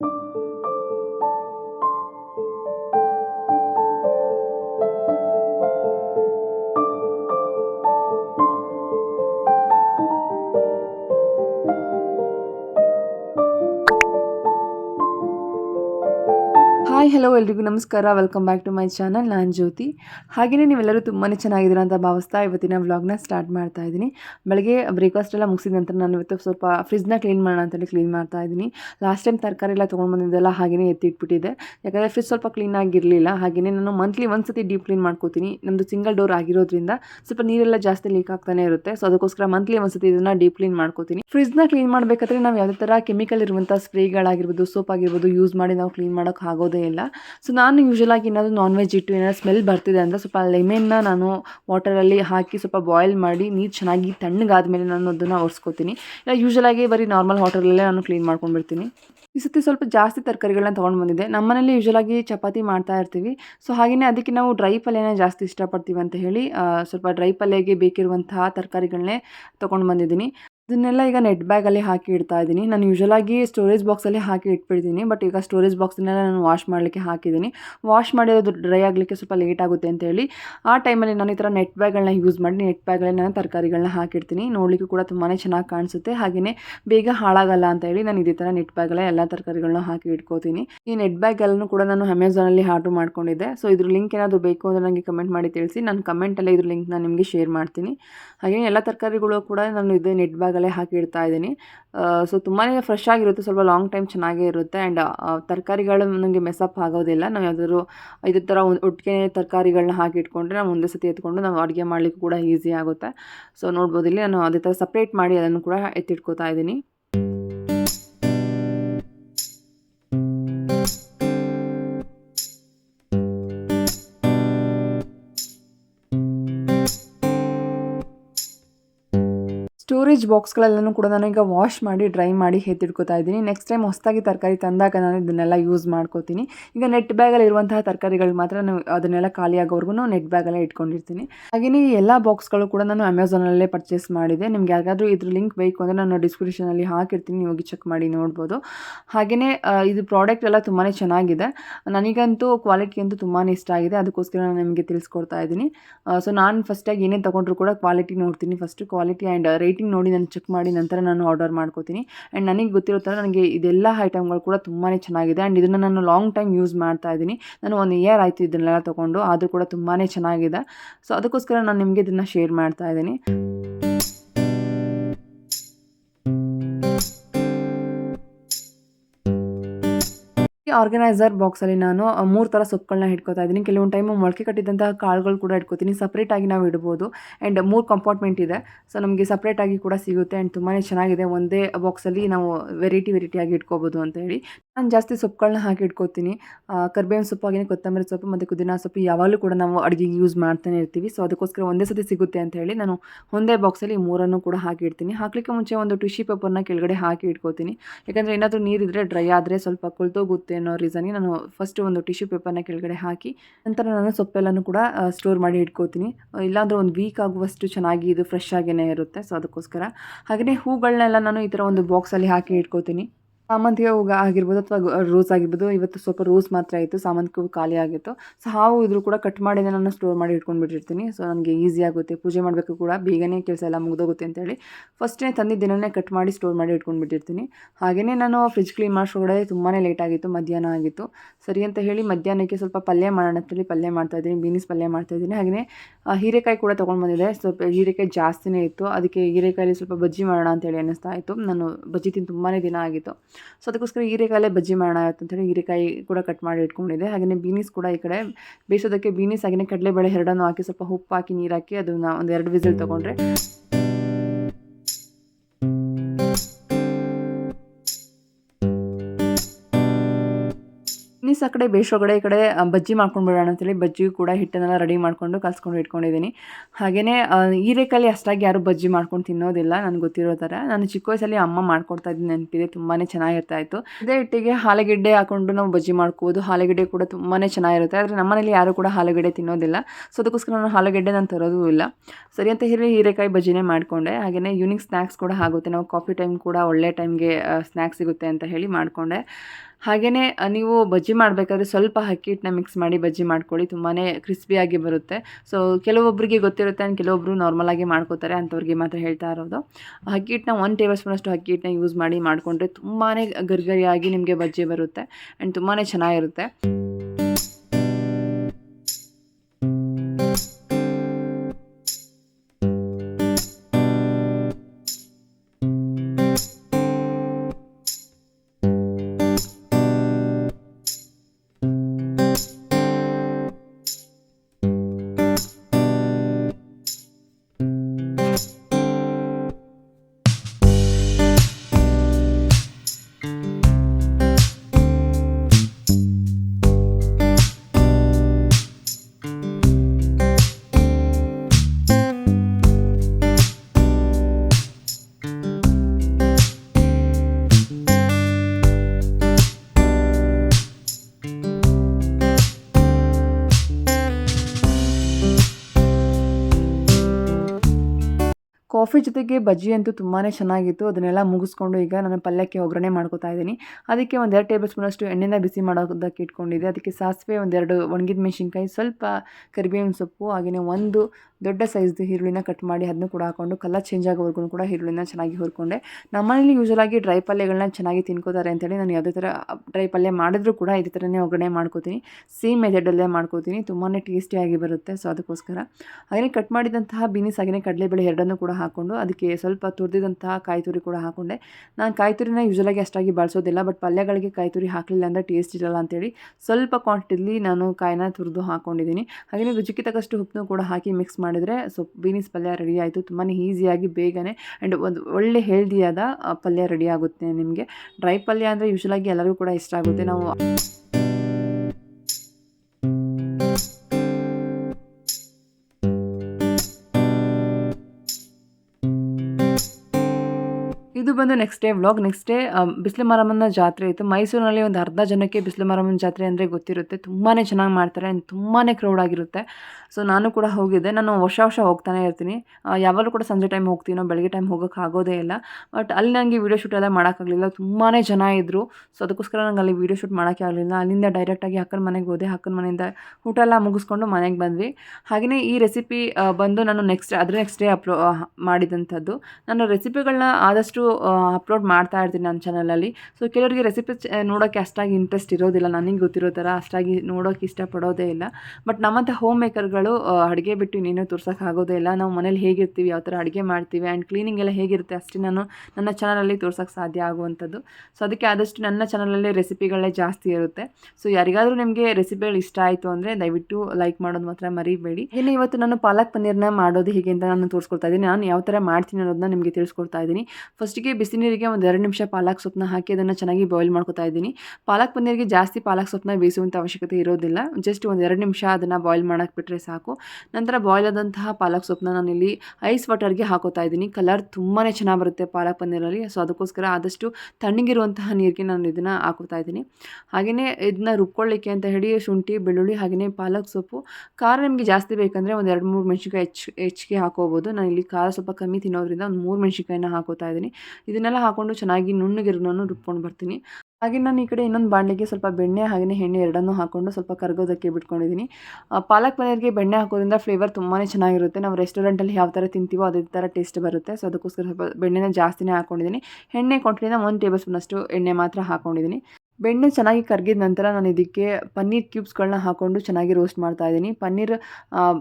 you hello ಎಲ್ರಿಗೂ ನಮಸ್ಕಾರ. Welcome back to my channel ನಾನು ಜ್ಯೋತಿ. ಹಾಗೆಯೇ ನೀವೆಲ್ಲರೂ ತುಂಬಾ ಚೆನ್ನಾಗಿದ್ದೀರಾ ಅಂತ ಭಾವಿಸ್ತಾ ಇವತ್ತಿನ ವ್ಲಾಗ್ನ ಸ್ಟಾರ್ಟ್ ಮಾಡ್ತಾ ಇದ್ದೀನಿ. ಬೆಳಗ್ಗೆ ಬ್ರೇಕ್ಫಾಸ್ಟ್ ಎಲ್ಲ ಮುಗಿಸಿದ ನಂತರ ನಾನು ಇವತ್ತು ಸ್ವಲ್ಪ ಫ್ರಿಜ್ನ ಕ್ಲೀನ್ ಮಾಡೋಣ ಅಂತೇಳಿ ಕ್ಲೀನ್ ಮಾಡ್ತಾ ಇದ್ದೀನಿ. ಲಾಸ್ಟ್ ಟೈಮ್ ತರಕಾರಿ ಎಲ್ಲ ತೊಗೊಂಡು ಬಂದಿದ್ದೆಲ್ಲ ಹಾಗೆಯೇ ಎತ್ತಿಟ್ಬಿಟ್ಟಿದೆ ಯಾಕಂದರೆ ಫ್ರಿಜ್ ಸ್ವಲ್ಪ ಕ್ಲೀನ್ ಆಗಿರಲಿಲ್ಲ. ಹಾಗೆಯೇ ನಾನು ಮಂತ್ಲಿ ಒಂದು ಸತಿ ಡೀಪ್ ಕ್ಲೀನ್ ಮಾಡ್ಕೋತೀನಿ. ನಮ್ಮದು ಸಿಂಗಲ್ ಡೋರ್ ಆಗಿರೋದ್ರಿಂದ ಸ್ವಲ್ಪ ನೀರೆಲ್ಲ ಜಾಸ್ತಿ ಲೀಕ್ ಆಗ್ತಾನೆ ಇರುತ್ತೆ. ಸೊ ಅದಕ್ಕೋಸ್ಕರ ಮಂತ್ಲಿ ಒಂದು ಸತಿ ಇದನ್ನು ಡೀಪ್ ಕ್ಲೀನ್ ಮಾಡ್ಕೋತೀನಿ. ಫ್ರಿಜ್ನ ಕ್ಲೀನ್ ಮಾಡಬೇಕಾದ್ರೆ ನಾವು ಯಾವುದೇ ಥರ ಕೆಮಿಕಲ್ ಇರುವಂಥ ಸ್ಪ್ರೇಗಳಾಗಿರ್ಬೋದು ಸೋಪ್ ಆಗಿರ್ಬೋದು ಯೂಸ್ ಮಾಡಿ ನಾವು ಕ್ಲೀನ್ ಮಾಡೋಕ್ಕೆ ಆಗೋದೇ ಇಲ್ಲ. ಸೊ ನಾನು ಯೂಶ್ವಲಾಗಿ ಏನಾದರೂ ನಾನ್ ವೆಜ್ ಇಟ್ಟು ಏನಾದ್ರು ಸ್ಮೆಲ್ ಬರ್ತಿದೆ ಅಂದರೆ ಸ್ವಲ್ಪ ಲೆಮೆನ್ನ ನಾನು ವಾಟರಲ್ಲಿ ಹಾಕಿ ಸ್ವಲ್ಪ ಬಾಯ್ಲ್ ಮಾಡಿ ನೀರು ಚೆನ್ನಾಗಿ ತಣ್ಣಗಾದ್ಮೇಲೆ ನಾನು ಅದನ್ನು ಒರೆಸ್ಕೋತೀನಿ. ಇಲ್ಲ ಯೂಶಲಾಗಿ ಬರೀ ನಾರ್ಮಲ್ ವಾಟರಲ್ಲೇ ನಾನು ಕ್ಲೀನ್ ಮಾಡ್ಕೊಂಡ್ಬಿಡ್ತೀನಿ. ಈ ಸತಿ ಸ್ವಲ್ಪ ಜಾಸ್ತಿ ತರಕಾರಿಗಳನ್ನ ತೊಗೊಂಡು ಬಂದಿದ್ದೆ. ನಮ್ಮನೇಲಿ ಯೂಶ್ವಲಾಗಿ ಚಪಾತಿ ಮಾಡ್ತಾ ಇರ್ತೀವಿ. ಸೊ ಹಾಗೆಯೇ ಅದಕ್ಕೆ ನಾವು ಡ್ರೈ ಪಲ್ಯನ ಜಾಸ್ತಿ ಇಷ್ಟಪಡ್ತೀವಿ ಅಂತ ಹೇಳಿ ಸ್ವಲ್ಪ ಡ್ರೈ ಪಲ್ಯಗೆ ಬೇಕಿರುವಂತಹ ತರಕಾರಿಗಳನ್ನೇ ತೊಗೊಂಡು ಬಂದಿದ್ದೀನಿ. ಇದನ್ನೆಲ್ಲ ಈಗ ನೆಟ್ ಬ್ಯಾಗಲ್ಲಿ ಹಾಕಿ ಇಡ್ತಾ ಇದ್ದೀನಿ. ನಾನು ಯೂಶಲಾಗಿ ಸ್ಟೋರೇಜ್ ಬಾಕ್ಸಲ್ಲಿ ಹಾಕಿ ಇಟ್ಬಿಡ್ತೀನಿ ಬಟ್ ಈಗ ಸ್ಟೋರೇಜ್ ಬಾಕ್ಸನ್ನೆಲ್ಲ ನಾನು ವಾಶ್ ಮಾಡಲಿಕ್ಕೆ ಹಾಕಿದ್ದೀನಿ. ವಾಶ್ ಮಾಡಿರೋದು ಡ್ರೈ ಆಗಲಿಕ್ಕೆ ಸ್ವಲ್ಪ ಲೇಟ್ ಆಗುತ್ತೆ ಅಂತ ಹೇಳಿ, ಆ ಟೈಮಲ್ಲಿ ನಾನು ಈ ಥರ ನೆಟ್ ಬ್ಯಾಗ್ಗಳನ್ನ ಯೂಸ್ ಮಾಡಿ ನೆಟ್ ಬ್ಯಾಗಲ್ಲಿ ನಾನು ತರಕಾರಿಗಳನ್ನ ಹಾಕಿಡ್ತೀನಿ. ನೋಡಲಿಕ್ಕೂ ಕೂಡ ತುಂಬಾ ಚೆನ್ನಾಗಿ ಕಾಣಿಸುತ್ತೆ ಹಾಗೆಯೇ ಬೇಗ ಹಾಳಾಗಲ್ಲ ಅಂತ ಹೇಳಿ ನಾನು ಇದೇ ಥರ ನೆಟ್ ಬ್ಯಾಗಲ್ಲೇ ಎಲ್ಲ ತರಕಾರಿಗಳನ್ನ ಹಾಕಿ ಇಟ್ಕೋತೀನಿ. ಈ ನೆಟ್ ಬ್ಯಾಗಲ್ಲೂ ಕೂಡ ನಾನು ಅಮೆಝಾನಲ್ಲಿ ಆರ್ಡ್ರ್ ಮಾಡ್ಕೊಂಡಿದ್ದೆ. ಸೊ ಇದ್ರ ಲಿಂಕ್ ಏನಾದರೂ ಬೇಕು ಅಂದರೆ ನನಗೆ ಕಮೆಂಟ್ ಮಾಡಿ ತಿಳಿಸಿ. ನಾನು ಕಮೆಂಟಲ್ಲೇ ಇದ್ರ ಲಿಂಕ್ನ ನಿಮಗೆ ಶೇರ್ ಮಾಡ್ತೀನಿ. ಹಾಗೆ ಎಲ್ಲ ತರಕಾರಿಗಳು ಕೂಡ ನಾನು ಇದೇ ನೆಟ್ ಬ್ಯಾಗಲ್ಲೇ ಹಾಕಿ ಇಡ್ತಾ ಇದ್ದೀನಿ. ಸೊ ತುಂಬಾ ಫ್ರೆಶ್ ಆಗಿರುತ್ತೆ, ಸ್ವಲ್ಪ ಲಾಂಗ್ ಟೈಮ್ ಚೆನ್ನಾಗೇ ಇರುತ್ತೆ ಆ್ಯಂಡ್ ತರಕಾರಿಗಳು ನನಗೆ ಮೆಸಪ್ ಆಗೋದಿಲ್ಲ. ನಾವು ಯಾವುದಾದ್ರು ಇದೇ ಥರ ಒಟ್ಟಿಗೆ ತರಕಾರಿಗಳನ್ನ ಹಾಕಿ ಇಟ್ಕೊಂಡ್ರೆ ನಾವು ಒಂದೇ ಸತಿ ಎತ್ಕೊಂಡು ನಾವು ಅಡುಗೆ ಮಾಡಲಿಕ್ಕೂ ಕೂಡ ಈಸಿ ಆಗುತ್ತೆ. ಸೊ ನೋಡ್ಬೋದು, ಇಲ್ಲಿ ನಾನು ಅದೇ ಥರ ಸಪ್ರೇಟ್ ಮಾಡಿ ಅದನ್ನು ಕೂಡ ಎತ್ತಿಟ್ಕೋತಾ ಇದ್ದೀನಿ. ಸ್ಟೋರೇಜ್ ಬಾಕ್ಸ್ಗಳೆಲ್ಲನೂ ಕೂಡ ನಾನು ಈಗ ವಾಶ್ ಮಾಡಿ ಡ್ರೈ ಮಾಡಿ ಎತ್ತಿಟ್ಕೋತಾ ಇದ್ದೀನಿ. ನೆಕ್ಸ್ಟ್ ಟೈಮ್ ಹೊಸದಾಗಿ ತರಕಾರಿ ತಂದಾಗ ನಾನು ಇದನ್ನೆಲ್ಲ ಯೂಸ್ ಮಾಡ್ಕೋತೀನಿ. ಈಗ ನೆಟ್ ಬ್ಯಾಗಲ್ಲಿ ಇರುವಂತಹ ತರಕಾರಿಗಳು ಮಾತ್ರ ನಾನು ಅದನ್ನೆಲ್ಲ ಖಾಲಿ ಆಗೋವರೆಗೂ ನೆಟ್ ಬ್ಯಾಗಲ್ಲೇ ಇಟ್ಕೊಂಡಿರ್ತೀನಿ. ಹಾಗೆಯೇ ಎಲ್ಲ ಬಾಕ್ಸ್ಗಳು ಕೂಡ ನಾನು ಅಮೆಝಾನಲ್ಲೇ ಪರ್ಚೇಸ್ ಮಾಡಿದೆ. ನಿಮ್ಗೆ ಯಾರಿಗಾದ್ರೂ ಇದ್ರ ಲಿಂಕ್ ಬೇಕು ಅಂದರೆ ನಾನು ಡಿಸ್ಕ್ರಿಪ್ಷನಲ್ಲಿ ಹಾಕಿರ್ತೀನಿ. ನೀವು ಹೋಗಿ ಚೆಕ್ ಮಾಡಿ ನೋಡ್ಬೋದು. ಹಾಗೆಯೇ ಇದು ಪ್ರಾಡಕ್ಟ್ ಎಲ್ಲ ತುಂಬಾ ಚೆನ್ನಾಗಿದೆ. ನನಗಂತೂ ಕ್ವಾಲಿಟಿ ಅಂತೂ ತುಂಬಾ ಇಷ್ಟ ಆಗಿದೆ. ಅದಕ್ಕೋಸ್ಕರ ನಾನು ನಿಮಗೆ ತಿಳಿಸ್ಕೊಡ್ತಾ ಇದ್ದೀನಿ. ಸೊ ನಾನು ಫಸ್ಟಾಗಿ ಏನೇನು ತೊಗೊಂಡ್ರು ಕೂಡ ಕ್ವಾಲಿಟಿ ನೋಡ್ತೀನಿ. ಫಸ್ಟ್ ಕ್ವಾಲಿಟಿ ಆ್ಯಂಡ್ ರೇಟಿಂಗ್ ನೋಡಿ ನಾನು ಚೆಕ್ ಮಾಡಿ ನಂತರ ನಾನು ಆರ್ಡರ್ ಮಾಡ್ಕೋತೀನಿ. ಆ್ಯಂಡ್ ನನಗೆ ಗೊತ್ತಿರೋ ಥರ ನನಗೆ ಇದೆಲ್ಲ ಐಟಮ್ಗಳು ಕೂಡ ತುಂಬಾ ಚೆನ್ನಾಗಿದೆ. ಆ್ಯಂಡ್ ಇದನ್ನು ನಾನು ಲಾಂಗ್ ಟೈಮ್ ಯೂಸ್ ಮಾಡ್ತಾ ಇದ್ದೀನಿ. ನಾನು ಒಂದು ಇಯರ್ ಆಯಿತು ಇದನ್ನೆಲ್ಲ ತೊಗೊಂಡು, ಆದರೂ ಕೂಡ ತುಂಬಾ ಚೆನ್ನಾಗಿದೆ. ಸೊ ಅದಕ್ಕೋಸ್ಕರ ನಾನು ನಿಮಗೆ ಇದನ್ನು ಶೇರ್ ಮಾಡ್ತಾ ಇದ್ದೀನಿ. ಆರ್ಗನೈಸರ್ ಬಾಕ್ಸಲ್ಲಿ ನಾನು ಮೂರು ಥರ ಸೊಪ್ಪುಗಳನ್ನ ಇಟ್ಕೋತಾ ಇದ್ದೀನಿ. ಕೆಲವೊಂದು ಟೈಮು ಮೊಳಕೆ ಕಟ್ಟಿದಂತಹ ಕಾಳುಗಳು ಕೂಡ ಇಟ್ಕೋತೀನಿ. ಸಪ್ರೇಟಾಗಿ ನಾವು ಇಡ್ಬೋದು. ಆ್ಯಂಡ್ ಮೂರು ಕಂಪಾರ್ಟ್ಮೆಂಟ್ ಇದೆ. ಸೊ ನಮಗೆ ಸಪ್ರೇಟಾಗಿ ಕೂಡ ಸಿಗುತ್ತೆ ಆ್ಯಂಡ್ ತುಂಬಾ ಚೆನ್ನಾಗಿದೆ. ಒಂದೇ ಬಾಕ್ಸಲ್ಲಿ ನಾವು ವೆರೈಟಿ ವೆರೈಟಿಯಾಗಿ ಇಟ್ಕೋಬೋದು ಅಂತ ಹೇಳಿ. ನಾನು ಜಾಸ್ತಿ ಸೊಪ್ಪುಗಳನ್ನ ಹಾಕಿ ಇಟ್ಕೋತೀನಿ. ಕರ್ಬೇವಿನ ಸೊಪ್ಪು ಹಾಗೆಯೇ ಕೊತ್ತಂಬರಿ ಸೊಪ್ಪು, ಮತ್ತು ಕುದಿನ ಸೊಪ್ಪು ಯಾವಾಗಲೂ ಕೂಡ ನಾವು ಅಡುಗೆಗೆ ಯೂಸ್ ಮಾಡ್ತಾನೆ ಇರ್ತೀವಿ. ಸೊ ಅದಕ್ಕೋಸ್ಕರ ಒಂದೇ ಸತಿ ಸಿಗುತ್ತೆ ಅಂತ ಹೇಳಿ ನಾನು ಒಂದೇ ಬಾಕ್ಸಲ್ಲಿ ಮೂರನ್ನು ಕೂಡ ಹಾಕಿ ಇಡ್ತೀನಿ. ಹಾಕಲಿಕ್ಕೆ ಮುಂಚೆ ಒಂದು ಟಿಶ್ಯೂ ಪೇಪರ್ನ ಕೆಳಗಡೆ ಹಾಕಿ ಇಟ್ಕೋತೀನಿ. ಯಾಕಂದರೆ ಏನಾದರೂ ನೀರಿದ್ರೆ ಡ್ರೈ ಆದರೆ ಸ್ವಲ್ಪ ಕೊಳ್ತೋಗುತ್ತೆ ಅನ್ನೋ ರೀಸನ್ಗೆ ನಾನು ಫಸ್ಟ್ ಒಂದು ಟಿಶ್ಯೂ ಪೇಪರ್ನ ಕೆಳಗಡೆ ಹಾಕಿ, ನಂತರ ನಾನು ಸೊಪ್ಪೆಲ್ಲನೂ ಕೂಡ ಸ್ಟೋರ್ ಮಾಡಿ ಇಟ್ಕೋತೀನಿ. ಇಲ್ಲಾಂದರೆ ಒಂದು ವೀಕ್ ಆಗುವಷ್ಟು ಚೆನ್ನಾಗಿ ಇದು ಫ್ರೆಶ್ ಆಗೇ ಇರುತ್ತೆ. ಸೊ ಅದಕ್ಕೋಸ್ಕರ. ಹಾಗೆಯೇ ಹೂಗಳನ್ನೆಲ್ಲ ನಾನು ಈ ಥರ ಒಂದು ಬಾಕ್ಸಲ್ಲಿ ಹಾಕಿ ಇಟ್ಕೋತೀನಿ. ಸಾಮಂತಿಗೆ ಹೂವು ಆಗಿರ್ಬೋದು ಅಥವಾ ರೋಸ್ ಆಗಿರ್ಬೋದು, ಇವತ್ತು ಸ್ವಲ್ಪ ರೋಸ್ ಮಾತ್ರ ಇತ್ತು ಸಾಮಂತಿಗೆ ಹೂವು ಖಾಲಿ ಆಗಿತ್ತು. ಸೊ ಹಾವು ಇದ್ರೂ ಕೂಡ ಕಟ್ ಮಾಡಿ ನಾನು ಸ್ಟೋರ್ ಮಾಡಿ ಇಟ್ಕೊಂಡ್ಬಿಟ್ಟಿರ್ತೀನಿ ಸೊ ನನಗೆ ಈಸಿ ಆಗುತ್ತೆ. ಪೂಜೆ ಮಾಡಬೇಕು ಕೂಡ. ಬೇಗನೆ ಕೆಲಸ ಎಲ್ಲ ಮುಗಿದೋಗುತ್ತೆ ಅಂತೇಳಿ. ಫಸ್ಟೇ ತಂದಿದ್ದ ದಿನನೇ ಕಟ್ ಮಾಡಿ ಸ್ಟೋರ್ ಮಾಡಿ ಇಟ್ಕೊಂಡ್ಬಿಟ್ಟಿರ್ತೀನಿ ಹಾಗೆಯೇ ನಾನು ಫ್ರಿಜ್ ಕ್ಲೀನ್ ಮಾಡಿಸ್ಕೊಡೋದೇ ತುಂಬಾ ಲೇಟ್ ಆಗಿತ್ತು, ಮಧ್ಯಾಹ್ನ ಆಗಿತ್ತು. ಸರಿ ಅಂತ ಹೇಳಿ ಮಧ್ಯಾಹ್ನಕ್ಕೆ ಸ್ವಲ್ಪ ಪಲ್ಯ ಮಾಡೋಣ ಅಂತೇಳಿ ಪಲ್ಯ ಮಾಡ್ತಾಯಿದ್ದೀನಿ ಬೀನ್ಸ್ ಪಲ್ಯ ಮಾಡ್ತಾಯಿದ್ದೀನಿ ಹಾಗೆಯೇ ಹೀರೆಕಾಯಿ ಕೂಡ ತೊಗೊಂಡು ಬಂದಿದೆ. ಸ್ವಲ್ಪ ಹೀರೆಕಾಯಿ ಜಾಸ್ತಿನೇ ಇತ್ತು. ಅದಕ್ಕೆ ಹೀರೆಕಾಯಲ್ಲಿ ಸ್ವಲ್ಪ ಬಜ್ಜಿ ಮಾಡೋಣ ಅಂತೇಳಿ ಅನ್ನಿಸ್ತಾ ಇತ್ತು. ನಾನು ಬಜ್ಜಿ ತಿಂದು ತುಂಬಾ ದಿನ ಆಗಿತ್ತು. ಸೊ ಅದಕ್ಕೋಸ್ಕರ ಹೀರೆಕಾಯಲ್ಲೇ ಬಜ್ಜಿ ಮಾಡೋಣ ಅಂತೇಳಿ ಹೀರೆಕಾಯಿ ಕೂಡ ಕಟ್ ಮಾಡಿ ಇಟ್ಕೊಂಡಿದೆ ಹಾಗೆಯೇ ಬೀನೀಸ್ ಕೂಡ ಈ ಕಡೆ ಬೇಯಿಸೋದಕ್ಕೆ ಬೀನೀಸ್ ಹಾಗೆಯೇ ಕಡಲೆಬೇಳೆ ಎರಡನ್ನೂ ಹಾಕಿ ಸ್ವಲ್ಪ ಉಪ್ಪು ಹಾಕಿ ನೀರು ಹಾಕಿ ಅದನ್ನ ಒಂದು ಎರಡು ವಿಸಿಲ್ ತೊಗೊಂಡ್ರೆ ಬೀನೀಸ್ ಆ ಕಡೆ ಬೇಯಿಸೋಗಡೆ ಈ ಕಡೆ ಬಜ್ಜಿ ಮಾಡ್ಕೊಂಡು ಬಿಡೋಣ ಅಂತೇಳಿ ಬಜ್ಜಿ ಕೂಡ ಹಿಟ್ಟನ್ನೆಲ್ಲ ರೆಡಿ ಮಾಡಿಕೊಂಡು ಕಲ್ಸ್ಕೊಂಡು ಇಟ್ಕೊಂಡಿದ್ದೀನಿ. ಹಾಗೆಯೇ ಹೀರೆಕಾಯಿ ಅಷ್ಟಾಗಿ ಯಾರು ಬಜ್ಜಿ ಮಾಡ್ಕೊಂಡು ತಿನ್ನೋದಿಲ್ಲ ನನಗೆ ಗೊತ್ತಿರೋ ಥರ. ನಾನು ಚಿಕ್ಕ ವಯಸ್ಸಲ್ಲಿ ಅಮ್ಮ ಮಾಡ್ಕೊಡ್ತಾ ಇದ್ದೀನಿ ನೆನಪಿದೆ ತುಂಬಾ ಚೆನ್ನಾಗಿರ್ತಾ ಇತ್ತು. ಅದೇ ಹಿಟ್ಟಿಗೆ ಆಲೂಗೆಡ್ಡೆ ಹಾಕೊಂಡು ನಾವು ಬಜ್ಜಿ ಮಾಡ್ಕೋಬೋದು. ಆಲೂಗೆಡ್ಡೆ ಕೂಡ ತುಂಬಾ ಚೆನ್ನಾಗಿರುತ್ತೆ. ಆದರೆ ನಮ್ಮನೇಲಿ ಯಾರು ಕೂಡ ಆಲೂಗೆಡ್ಡೆ ತಿನ್ನೋದಿಲ್ಲ. ಸೊ, ಅದಕ್ಕೋಸ್ಕರ ನಾನು ಆಲೂಗೆಡ್ಡೆ ನಾನು ತರೋದೂ ಇಲ್ಲ. ಸರಿ ಅಂತ ಹೇಳಿ ಹೀರೆಕಾಯಿ ಬಜ್ಜಿನೇ ಮಾಡಿಕೊಂಡೆ. ಹಾಗೆಯೇ ಈವ್ನಿಂಗ್ ಸ್ನ್ಯಾಕ್ಸ್ ಕೂಡ ಆಗುತ್ತೆ. ನಾವು ಕಾಫಿ ಟೈಮ್ ಕೂಡ ಒಳ್ಳೆ ಟೈಮ್ಗೆ ಸ್ನ್ಯಾಕ್ಸ್ ಸಿಗುತ್ತೆ ಅಂತ ಹೇಳಿ ಮಾಡಿಕೊಂಡೆ. ಹಾಗೆಯೇ ನೀವು ಬಜ್ಜಿ ಮಾಡಬೇಕಾದ್ರೆ ಸ್ವಲ್ಪ ಅಕ್ಕಿ ಹಿಟ್ಟನ್ನ ಮಿಕ್ಸ್ ಮಾಡಿ ಬಜ್ಜಿ ಮಾಡ್ಕೊಳ್ಳಿ ತುಂಬಾ ಕ್ರಿಸ್ಪಿಯಾಗಿ ಬರುತ್ತೆ. ಸೊ ಕೆಲವೊಬ್ಬರಿಗೆ ಗೊತ್ತಿರುತ್ತೆ ಆ್ಯಂಡ್ ಕೆಲವೊಬ್ಬರು ನಾರ್ಮಲಾಗಿ ಮಾಡ್ಕೋತಾರೆ ಅಂಥವ್ರಿಗೆ ಮಾತ್ರ ಹೇಳ್ತಾ ಇರೋದು. ಅಕ್ಕಿ ಹಿಟ್ಟನ್ನ ಒನ್ ಟೇಬಲ್ ಸ್ಪೂನಷ್ಟು ಅಕ್ಕಿ ಹಿಟ್ಟನ್ನ ಯೂಸ್ ಮಾಡಿ ಮಾಡಿಕೊಂಡ್ರೆ ತುಂಬಾ ಗರಿಗರಿಯಾಗಿ ನಿಮಗೆ ಬಜ್ಜಿ ಬರುತ್ತೆ ಆ್ಯಂಡ್ ತುಂಬಾ ಚೆನ್ನಾಗಿರುತ್ತೆ. ಕಾಫಿ ಜೊತೆಗೆ ಬಜ್ಜಿ ಅಂತೂ ತುಂಬಾ ಚೆನ್ನಾಗಿತ್ತು. ಅದನ್ನೆಲ್ಲ ಮುಗಿಸ್ಕೊಂಡು ಈಗ ನಾನು ಪಲ್ಯಕ್ಕೆ ಒಗ್ಗರಣೆ ಮಾಡ್ಕೊತಾ ಇದ್ದೀನಿ. ಅದಕ್ಕೆ ಒಂದೆರಡು ಟೇಬಲ್ ಸ್ಪೂನಷ್ಟು ಎಣ್ಣೆನ ಬಿಸಿ ಮಾಡೋದಕ್ಕೆ ಇಟ್ಕೊಂಡಿದ್ದೆ. ಅದಕ್ಕೆ ಸಾಸಿವೆ ಒಂದೆರಡು ಒಣಗಿದ ಮೆಣಸಿನ್ಕಾಯಿ, ಸ್ವಲ್ಪ ಕರಿಬೇವಿನ ಸೊಪ್ಪು ಹಾಗೆಯೇ ಒಂದು ದೊಡ್ಡ ಸೈಜ್ದು ಈರುಳ್ಳಿನ ಕಟ್ ಮಾಡಿ ಅದನ್ನು ಕೂಡ ಹಾಕೊಂಡು ಕಲರ್ ಚೇಂಜ್ ಆಗೋವರೆಗೂ ಕೂಡ ಈರುಳ್ಳಿನ ಚೆನ್ನಾಗಿ ಹುರ್ಕೊಂಡೆ. ನಮ್ಮನೇಲಿ ಯೂಶಲಾಗಿ ಡ್ರೈ ಪಲ್ಯಗಳನ್ನ ಚೆನ್ನಾಗಿ ತಿನ್ಕೋತಾರೆ ಅಂತೇಳಿ ನಾನು ಯಾವುದೇ ಥರ ಡ್ರೈ ಪಲ್ಯ ಮಾಡಿದ್ರೂ ಕೂಡ ಇದೇ ಥರನೇ ಒಗ್ಗರಣೆ ಮಾಡ್ಕೋತೀನಿ. ಸೇಮ್ ಮೆಥಡಲ್ಲೇ ಮಾಡ್ಕೋತೀನಿ. ತುಂಬಾ ಟೇಸ್ಟಿಯಾಗಿ ಬರುತ್ತೆ. ಸೊ ಅದಕ್ಕೋಸ್ಕರ. ಹಾಗೆಯೇ ಕಟ್ ಮಾಡಿದಂತಹ ಬೀನಿಸ್ ಹಾಗೆಯೇ ಕಡಲೆಬೇಳೆ ಎರಡನ್ನೂ ಕೂಡ ಹಾಕ್ಕೊಂಡು ಅದಕ್ಕೆ ಸ್ವಲ್ಪ ತುರಿದಂತಹ ಕಾಯಿ ತುರಿ ಕೂಡ ಹಾಕೊಂಡೆ ನಾನು ಕಾಯಿ ತುರಿನ ಯೂಶಲಾಗಿ ಅಷ್ಟಾಗಿ ಬಳಸೋದಿಲ್ಲ ಬಟ್ ಪಲ್ಯಗಳಿಗೆ ಕಾಯಿ ತುರಿ ಹಾಕಲಿಲ್ಲ ಅಂದರೆ ಟೇಸ್ಟ್ ಇರಲ್ಲ ಅಂತೇಳಿ ಸ್ವಲ್ಪ ಕ್ವಾಂಟಿಟಿಲಿ ನಾನು ಕಾಯಿನ ತುರಿದು ಹಾಕ್ಕೊಂಡಿದ್ದೀನಿ ಹಾಗೆಯೇ ರುಚಿಗೆ ತಕ್ಕಷ್ಟು ಉಪ್ಪನ್ನು ಕೂಡ ಹಾಕಿ ಮಿಕ್ಸ್ ಮಾಡಿದರೆ ಸೊ ಬೀನಿಸ್ ಪಲ್ಯ ರೆಡಿ ಆಯಿತು. ತುಂಬಾ ಈಸಿಯಾಗಿ ಬೇಗನೆ ಆ್ಯಂಡ್ ಒಂದು ಒಳ್ಳೆ ಹೆಲ್ದಿಯಾದ ಪಲ್ಯ ರೆಡಿ ಆಗುತ್ತೆ ನಿಮಗೆ. ಡ್ರೈ ಪಲ್ಯ ಅಂದರೆ ಯೂಶಲಾಗಿ ಎಲ್ಲರಿಗೂ ಕೂಡ ಇಷ್ಟ ಆಗುತ್ತೆ. ನಾವು ಇದು ಬಂದು next day vlog next day ಬಿಸಿಲು ಮಾರಮ್ಮನ ಜಾತ್ರೆ ಇತ್ತು. ಮೈಸೂರಿನಲ್ಲಿ ಒಂದು ಅರ್ಧ ಜನಕ್ಕೆ ಬಿಸಿಲು ಮಾರಮ್ಮನ ಜಾತ್ರೆ ಅಂದರೆ ಗೊತ್ತಿರುತ್ತೆ. ತುಂಬಾ ಚೆನ್ನಾಗಿ ಮಾಡ್ತಾರೆ ಆ್ಯಂಡ್ ತುಂಬಾ ಕ್ರೌಡ್ ಆಗಿರುತ್ತೆ. ಸೊ ನಾನು ಕೂಡ ಹೋಗಿದ್ದೆ. ನಾನು ವರ್ಷ ವರ್ಷ ಹೋಗ್ತಾನೆ ಇರ್ತೀನಿ. ಯಾವಾಗಲೂ ಕೂಡ ಸಂಜೆ ಟೈಮ್ ಹೋಗ್ತೀನೋ, ಬೆಳಗ್ಗೆ ಟೈಮ್ ಹೋಗೋಕ್ಕೆ ಆಗೋದೇ ಇಲ್ಲ. ಬಟ್ ಅಲ್ಲಿ ನನಗೆ ವೀಡಿಯೋ ಶೂಟ್ ಎಲ್ಲ ಮಾಡೋಕ್ಕಾಗಲಿಲ್ಲ ತುಂಬಾ ಜನ ಇದ್ದರು ಸೊ ಅದಕ್ಕೋಸ್ಕರ ನಂಗೆ ಅಲ್ಲಿ ವೀಡಿಯೋ ಶೂಟ್ ಮಾಡೋಕ್ಕೆ ಆಗಲಿಲ್ಲ. ಅಲ್ಲಿಂದ ಡೈರೆಕ್ಟಾಗಿ ಅಕ್ಕನ ಮನೆಗೆ ಹೋದೆ. ಅಕ್ಕನ ಮನೆಯಿಂದ ಊಟ ಎಲ್ಲ ಮುಗಿಸ್ಕೊಂಡು ಮನೆಗೆ ಬಂದ್ವಿ. ಹಾಗೆಯೇ ಈ ರೆಸಿಪಿ ಬಂದು ನಾನು ನೆಕ್ಸ್ಟ್ ಅದ್ರ ನೆಕ್ಸ್ಟ್ ಡೇ ಅಪ್ಲೋ ಮಾಡಿದಂಥದ್ದು. ನಾನು ರೆಸಿಪಿಗಳನ್ನ ಆದಷ್ಟು ಅಪ್ಲೋಡ್ ಮಾಡ್ತಾ ಇರ್ತೀನಿ ನನ್ನ ಚಾನಲಲ್ಲಿ ಸೊ ಕೆಲವರಿಗೆ ರೆಸಿಪಿ ನೋಡೋಕ್ಕೆ ಅಷ್ಟಾಗಿ ಇಂಟ್ರೆಸ್ಟ್ ಇರೋದಿಲ್ಲ. ನನಗೆ ಗೊತ್ತಿರೋ ಥರ ಅಷ್ಟಾಗಿ ನೋಡೋಕ್ಕೆ ಇಷ್ಟಪಡೋದೇ ಇಲ್ಲ. ಬಟ್ ನಮ್ಮಂಥ ಹೋಮ್ ಮೇಕರ್ಗಳು ಅಡುಗೆ ಬಿಟ್ಟು ಇನ್ನೇನೂ ಆಗೋದೇ ಇಲ್ಲ. ನಾವು ಮನೇಲಿ ಹೇಗಿರ್ತೀವಿ, ಯಾವ ಥರ ಅಡುಗೆ ಮಾಡ್ತೀವಿ ಆ್ಯಂಡ್ ಕ್ಲೀನಿಂಗ್ ಎಲ್ಲ ಹೇಗಿರುತ್ತೆ ಅಷ್ಟೇ ನಾನು ನನ್ನ ಚಾನಲಲ್ಲಿ ತೋರ್ಸೋಕ್ಕೆ ಸಾಧ್ಯ ಆಗುವಂಥದ್ದು. ಸೊ ಅದಕ್ಕೆ ಆದಷ್ಟು ನನ್ನ ಚಾನಲಲ್ಲಿ ರೆಸಿಪಿಗಳೇ ಜಾಸ್ತಿ ಇರುತ್ತೆ. ಸೊ ಯಾರಿಗಾದರೂ ನಿಮಗೆ ರೆಸಿಪಿಗಳು ಇಷ್ಟ ಆಯಿತು ಅಂದರೆ ದಯವಿಟ್ಟು ಲೈಕ್ ಮಾಡೋದು ಮಾತ್ರ ಮರಿಬೇಡಿ. ಇನ್ನು ಇವತ್ತು ನಾನು ಪಾಲಕ್ ಪನ್ನೀರ್ನ ಮಾಡೋದು ಹೇಗೆ ಅಂತ ನಾನು ತೋರಿಸ್ಕೊಡ್ತಾ ಇದ್ದೀನಿ. ನಾನು ಯಾವ ಥರ ಮಾಡ್ತೀನಿ ಅನ್ನೋದನ್ನ ನಿಮಗೆ ತಿಳಿಸ್ಕೊಡ್ತಾ ಇದ್ದೀನಿ. ಫಸ್ಟಿಗೆ ಬಿಸಿ ನೀರಿಗೆ ಒಂದು ಎರಡು ನಿಮಿಷ ಪಾಲಕ್ ಸೊಪ್ಪನ್ನ ಹಾಕಿ ಅದನ್ನು ಚೆನ್ನಾಗಿ ಬಾಯ್ಲ್ ಮಾಡ್ಕೊತಾ ಇದ್ದೀನಿ. ಪಾಲಕ್ ಪನ್ನೀರಿಗೆ ಜಾಸ್ತಿ ಪಾಲಕ್ ಸೊಪ್ಪನ್ನ ಬೇಯಿಸುವಂಥ ಅವಶ್ಯಕತೆ ಇರೋದಿಲ್ಲ. ಜಸ್ಟ್ ಒಂದು ಎರಡು ನಿಮಿಷ ಅದನ್ನು ಬಾಯ್ಲ್ ಮಾಡೋಕ್ಕೆ ಬಿಟ್ಟರೆ ಸಾಕು. ನಂತರ ಬಾಯ್ಲ್ ಆದಂತಹ ಪಾಲಕ್ ಸೊಪ್ಪನ್ನ ನಾನಿಲ್ಲಿ ಐಸ್ ವಾಟರ್ಗೆ ಹಾಕೋತಾ ಇದ್ದೀನಿ. ಕಲರ್ ತುಂಬಾ ಚೆನ್ನಾಗಿ ಬರುತ್ತೆ ಪಾಲಕ್ ಪನ್ನೀರಲ್ಲಿ. ಸೊ ಅದಕ್ಕೋಸ್ಕರ ಆದಷ್ಟು ತಣ್ಣಗಿರುವಂತಹ ನೀರಿಗೆ ನಾನು ಇದನ್ನು ಹಾಕೋತಾ ಇದ್ದೀನಿ. ಹಾಗೆಯೇ ಇದನ್ನ ರುಬ್ಕೊಳ್ಳಿಕ್ಕೆ ಅಂತ ಹೇಳಿ ಶುಂಠಿ, ಬೆಳ್ಳುಳ್ಳಿ ಹಾಗೆಯೇ ಪಾಲಕ್ ಸೊಪ್ಪು. ಖಾರ ನಿಮಗೆ ಜಾಸ್ತಿ ಬೇಕಂದರೆ ಒಂದು ಎರಡು ಮೂರು ಮೆಣಸಿನ್ಕಾಯಿ ಹೆಚ್ಚು, ಹೆಚ್ಚಿಗೆ ಹಾಕೋಬೋದು. ನಾನು ಇಲ್ಲಿ ಖಾರ ಸ್ವಲ್ಪ ಕಮ್ಮಿ ತಿನ್ನೋದ್ರಿಂದ ಒಂದು ಮೂರು ಮೆಣಸಿನ್ಕಾಯಿನ ಹಾಕೋತಾ ಇದ್ದೀನಿ. ಇದನ್ನೆಲ್ಲ ಹಾಕ್ಕೊಂಡು ಚೆನ್ನಾಗಿ ನುಣ್ಣಗಿರೋನು ರುಬ್ಕೊಂಡು ಬರ್ತೀನಿ. ಹಾಗೆ ನಾನು ಈ ಕಡೆ ಇನ್ನೊಂದು ಬಾಣಲಿಗೆ ಸ್ವಲ್ಪ ಬೆಣ್ಣೆ ಹಾಗೆಯೇ ಎಣ್ಣೆ ಎರಡನ್ನೂ ಹಾಕ್ಕೊಂಡು ಸ್ವಲ್ಪ ಕರಗೋದಕ್ಕೆ ಬಿಟ್ಕೊಂಡಿದ್ದೀನಿ. ಪಾಲಕ್ ಪನೀರ್ಗೆ ಬೆಣ್ಣೆ ಹಾಕೋದ್ರಿಂದ ಫ್ಲೇವರ್ ತುಂಬಾ ಚೆನ್ನಾಗಿರುತ್ತೆ. ನಾವು ರೆಸ್ಟೋರೆಂಟಲ್ಲಿ ಯಾವ ಥರ ತಿಂತೀವೋ ಅದೇ ಥರ ಟೇಸ್ಟ್ ಬರುತ್ತೆ. ಸೊ, ಅದಕ್ಕೋಸ್ಕರ ಸ್ವಲ್ಪ ಬೆಣ್ಣೆನ ಜಾಸ್ತಿನೇ ಹಾಕ್ಕೊಂಡಿದ್ದೀನಿ ಎಣ್ಣೆ ಕ್ವಾಂಟಿಟಿನ ಒಂದು ಟೇಬಲ್ ಸ್ಪೂನಷ್ಟು ಎಣ್ಣೆ ಮಾತ್ರ ಹಾಕ್ಕೊಂಡಿದ್ದೀನಿ ಬೆಣ್ಣೆ ಚೆನ್ನಾಗಿ ಕರಗಿದ ನಂತರ ನಾನು ಇದಕ್ಕೆ ಪನ್ನೀರ್ ಕ್ಯೂಬ್ಸ್ಗಳನ್ನ ಹಾಕ್ಕೊಂಡು ಚೆನ್ನಾಗಿ ರೋಸ್ಟ್ ಮಾಡ್ತಾ ಇದ್ದೀನಿ. ಪನ್ನೀರ್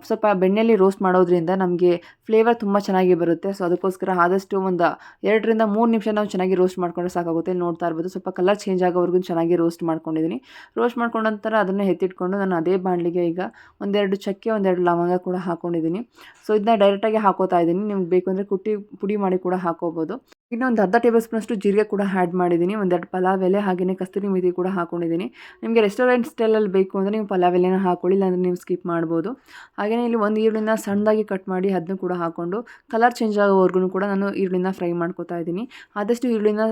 ಸ್ವಲ್ಪ ಬೆಣ್ಣೆಯಲ್ಲಿ ರೋಸ್ಟ್ ಮಾಡೋದ್ರಿಂದ ನಮಗೆ ಫ್ಲೇವರ್ ತುಂಬ ಚೆನ್ನಾಗಿ ಬರುತ್ತೆ. ಸೊ, ಅದಕ್ಕೋಸ್ಕರ ಆದಷ್ಟು ಒಂದು ಎರಡರಿಂದ ಮೂರು ನಿಮಿಷ ನಾವು ಚೆನ್ನಾಗಿ ರೋಸ್ಟ್ ಮಾಡ್ಕೊಂಡ್ರೆ ಸಾಕಾಗುತ್ತೆ. ನೋಡ್ತಾ ಇರ್ಬೋದು, ಸ್ವಲ್ಪ ಕಲರ್ ಚೇಂಜ್ ಆಗೋವರೆಗೂ ಚೆನ್ನಾಗಿ ರೋಸ್ಟ್ ಮಾಡ್ಕೊಂಡಿದ್ದೀನಿ. ರೋಸ್ಟ್ ಮಾಡ್ಕೊಂಡ ನಂತರ ಅದನ್ನು ಎತ್ತಿಟ್ಕೊಂಡು ನಾನು ಅದೇ ಬಾಣಲಿಗೆ ಈಗ ಒಂದೆರಡು ಚಕ್ಕೆ, ಒಂದೆರಡು ಲವಂಗ ಕೂಡ ಹಾಕ್ಕೊಂಡಿದ್ದೀನಿ ಸೊ, ಇದನ್ನ ಡೈರೆಕ್ಟಾಗಿ ಹಾಕೋತಾ ಇದ್ದೀನಿ. ನಿಮ್ಗೆ ಬೇಕು ಅಂದರೆ ಕುಟ್ಟಿ ಪುಡಿ ಮಾಡಿ ಕೂಡ ಹಾಕೋಬೋದು. ಇನ್ನು ಒಂದು ಅರ್ಧ ಟೇಬಲ್ ಸ್ಪೂನಷ್ಟು ಜೀರಿಗೆ ಕೂಡ ಆ್ಯಡ್ ಮಾಡಿದ್ದೀನಿ. ಒಂದೆರಡು ಪಲಾವ್ ಎಲೆ ಹಾಗೆಯೇ ಕಸ್ತೂರಿ ಮೇಥಿ ಕೂಡ ಹಾಕೊಂಡಿದ್ದೀನಿ. ನಿಮಗೆ ರೆಸ್ಟೋರೆಂಟ್ ಸ್ಟೈಲಲ್ಲಿ ಬೇಕು ಅಂದರೆ ನೀವು ಪಲಾವ್ ಎಲೆನ ಹಾಕೊಳ್ಳಿ, ಇಲ್ಲಾಂದರೆ ನೀವು ಸ್ಕಿಪ್ ಮಾಡ್ಬೋದು. ಹಾಗೆಯೇ ಇಲ್ಲಿ ಒಂದು ಈರುಳ್ಳಿನ ಸಣ್ಣದಾಗಿ ಕಟ್ ಮಾಡಿ ಅದನ್ನು ಕೂಡ ಹಾಕ್ಕೊಂಡು ಕಲರ್ ಚೇಂಜ್ ಆಗೋವರೆಗೂ ಕೂಡ ನಾನು ಈರುಳ್ಳಿನ ಫ್ರೈ ಮಾಡ್ಕೊತಾ ಇದ್ದೀನಿ. ಆದಷ್ಟು ಈರುಳ್ಳಿನ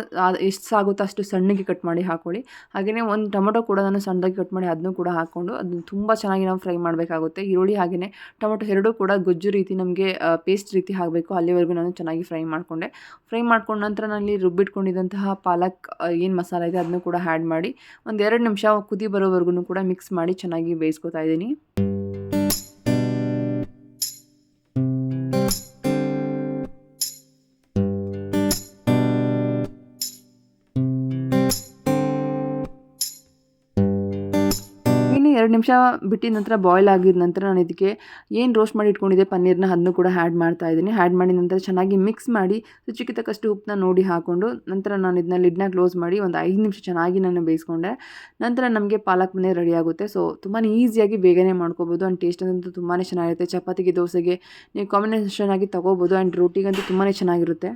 ಎಷ್ಟು ಸಾಗುತ್ತೋ ಅಷ್ಟು ಸಣ್ಣಗೆ ಕಟ್ ಮಾಡಿ ಹಾಕೊಳ್ಳಿ. ಹಾಗೆಯೇ ಒಂದು ಟೊಮೊಟೊ ಕೂಡ ನಾನು ಸಣ್ಣದಾಗಿ ಕಟ್ ಮಾಡಿ ಅದನ್ನು ಕೂಡ ಹಾಕ್ಕೊಂಡು ಅದನ್ನು ತುಂಬ ಚೆನ್ನಾಗಿ ನಾವು ಫ್ರೈ ಮಾಡಬೇಕಾಗುತ್ತೆ. ಈರುಳ್ಳಿ ಹಾಗೆಯೇ ಟೊಮೊಟೊ ಎರಡೂ ಕೂಡ ಗೊಜ್ಜು ರೀತಿ ನಮಗೆ ಪೇಸ್ಟ್ ರೀತಿ ಹಾಕಬೇಕು. ಅಲ್ಲಿವರೆಗೂ ನಾನು ಚೆನ್ನಾಗಿ ಫ್ರೈ ಮಾಡಿಕೊಂಡೆ. ಫ್ರೈ ಮಾಡ್ಕೊಂಡು ಮಾಡ್ಕೊಂಡು ನಂತರ ನಾನಿಲ್ಲಿ ರುಬ್ಬಿಟ್ಕೊಂಡಿದ್ದಂತಹ ಪಾಲಕ್ ಏನು ಮಸಾಲ ಇದೆ ಅದನ್ನು ಕೂಡ ಆ್ಯಡ್ ಮಾಡಿ ಒಂದು ಎರಡು ನಿಮಿಷ ಕುದಿ ಬರೋವರೆಗೂ ಕೂಡ ಮಿಕ್ಸ್ ಮಾಡಿ ಚೆನ್ನಾಗಿ ಬೇಯಿಸ್ಕೊತಾ ಇದ್ದೀನಿ. ಎರಡು ನಿಮಿಷ ಬಿಟ್ಟಿದ ನಂತರ ಬಾಯ್ಲ್ ಆಗಿದ ನಂತರ ನಾನು ಇದಕ್ಕೆ ಏನು ರೋಸ್ಟ್ ಮಾಡಿ ಇಟ್ಕೊಂಡಿದ್ದೆ? ಪನ್ನೀರ್ನ ಅದನ್ನು ಕೂಡ ಆ್ಯಡ್ ಮಾಡ್ತಾ ಇದ್ದೀನಿ. ಆ್ಯಡ್ ಮಾಡಿದ ನಂತರ ಚೆನ್ನಾಗಿ ಮಿಕ್ಸ್ ಮಾಡಿ ರುಚಿಗೆ ತಕ್ಕಷ್ಟು ಉಪ್ಪನ್ನ ನೋಡಿ ಹಾಕ್ಕೊಂಡು ನಂತರ ನಾನು ಇದನ್ನ ಲಿಡ್ನ ಕ್ಲೋಸ್ ಮಾಡಿ ಒಂದು ಐದು ನಿಮಿಷ ಚೆನ್ನಾಗಿ ನಾನು ಬೇಯಿಸ್ಕೊಂಡೆ. ನಂತರ ನಮಗೆ ಪಾಲಕ್ ಮನೆ ರೆಡಿ ಆಗುತ್ತೆ. ಸೊ ತುಂಬಾ ಈಸಿಯಾಗಿ ಬೇಗನೆ ಮಾಡ್ಕೋಬೋದು ಆ್ಯಂಡ್ ಟೇಸ್ಟ್ ಅಂತೂ ತುಂಬಾ ಚೆನ್ನಾಗಿರುತ್ತೆ. ಚಪಾತಿಗೆ, ದೋಸೆಗೆ ನೀವು ಕಾಂಬಿನೇಷನ್ ಆಗಿ ತೊಗೋಬೋದು ಆ್ಯಂಡ್ ರೋಟಿಗಂತೂ ತುಂಬಾ ಚೆನ್ನಾಗಿರುತ್ತೆ.